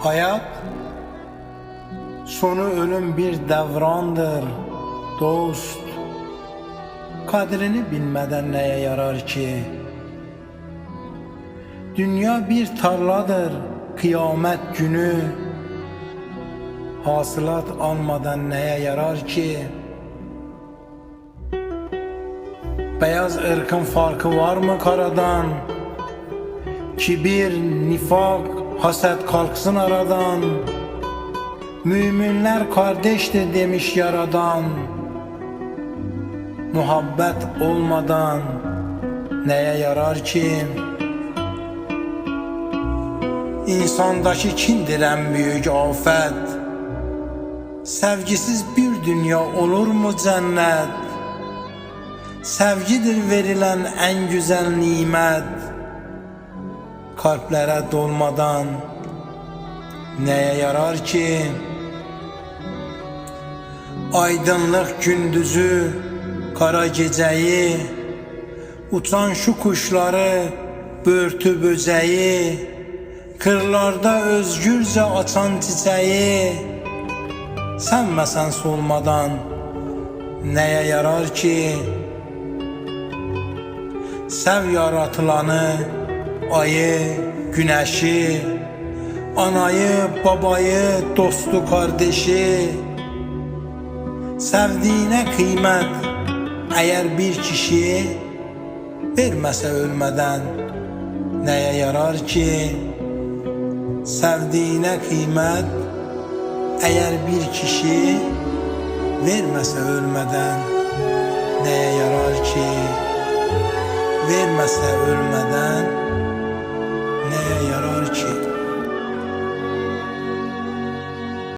Hayat sonu ölüm bir devrandır dost. Kadrini bilmeden neye yarar ki? Dünya bir tarladır kıyamet günü. Hasılat almadan neye yarar ki? Beyaz ırkın farkı var mı karadan? Kibir, nifak, haset kalksın aradan. Müminler kardeştir demiş yaradan. Muhabbet olmadan neye yarar ki? İnsandaki kindir en büyük afet. Sevgisiz bir dünya olur mu cennet? Sevgidir verilen en güzel nimet. Kalplere dolmadan neye yarar ki? Aydınlık gündüzü, kara geceyi, uçan şu kuşları, börtü böceği, kırlarda özgürce açan çiçeği, sevmesen solmadan neye yarar ki? Sev yaratılanı, ayı, güneşi, anayı, babayı, dostu, kardeşi. Sevdiğine kıymet eğer bir kişi vermese ölmeden neye yarar ki? Sevdiğine kıymet eğer bir kişi vermese ölmeden neye yarar ki? Vermese ölmeden